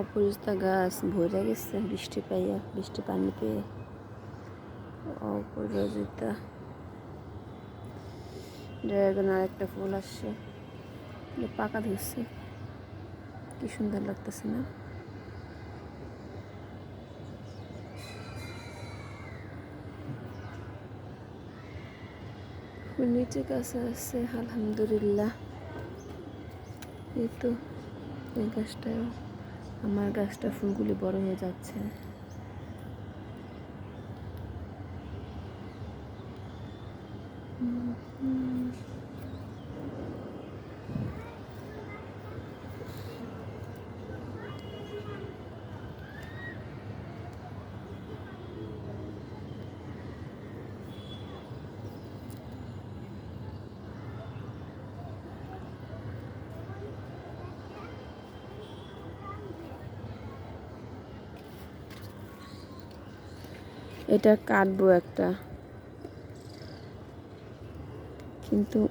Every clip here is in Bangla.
অপরিচিতা গাছ, ভরে গেছে বৃষ্টি পাইয়া, বৃষ্টি পানি পেয়ে। অপরাজিতা। ড্রাগন আর একটা ফুল আসছে। পাকা ধরছে। কি সুন্দর লাগতেছে না? নিচে কাছে আছে, আলহামদুলিল্লাহ। এই তো, এই গাছটাও আমার গাছটা ফুলগুলি বড় হয়ে যাচ্ছে। এটা কাটবো একটা। কিন্তু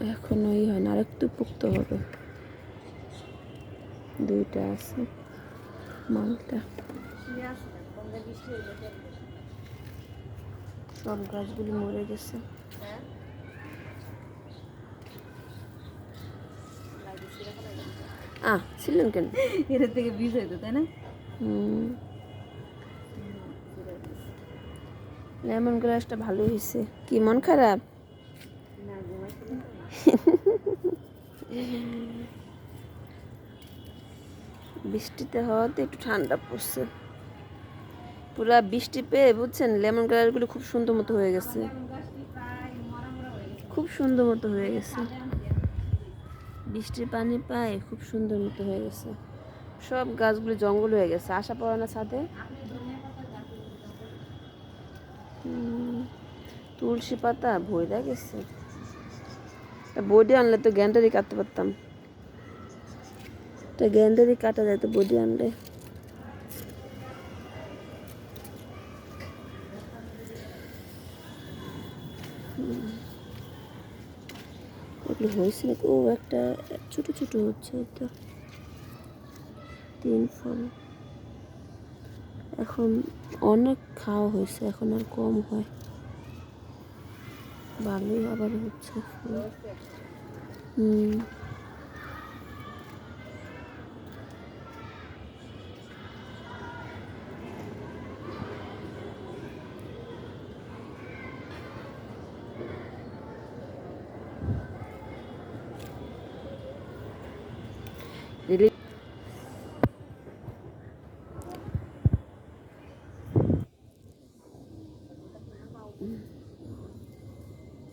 এখনও ই হয় না, আরেকটু পুক্ত হবে। দুইটা আছে, মালটা। সব গাছগুলি মরে গেছে। আহ, ছিলেন কেন? এর থেকে বীজ হইতো, তাই না? লেমন গ্রাসটা ভালো হয়েছে কি, মন খারাপ? বৃষ্টিতে হওয়াতে একটু ঠান্ডা পড়ছে। পুরা বৃষ্টি পেয়ে, বুঝছেন, লেমন কালারগুলো খুব সুন্দর মতো হয়ে গেছে। খুব সুন্দর মতো হয়ে গেছে। বৃষ্টির পানি পায় খুব সুন্দর মতো হয়ে গেছে। সব গাছগুলো জঙ্গল হয়ে গেছে, আশা পড়ে না ছাদে? তুলসী পাতা ভইরা গেছে বডি আনলে তো গ্যান্ডারি কাটতে পারতাম। তো গ্যান্ডারি কাটা যায় তো বডি আনলে। হয়েছে ও, একটা ছোট ছোট হচ্ছে এটা। তিন ফল। এখন অনেক খাওয়া হয়েছে, এখন আর কম হয়। ভালোই আবার হচ্ছে। ফুল হুম।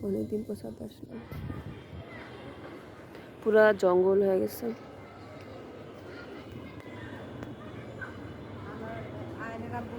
অনেকদিন পর আসলাম। পুরা জঙ্গল হয়ে গেছে।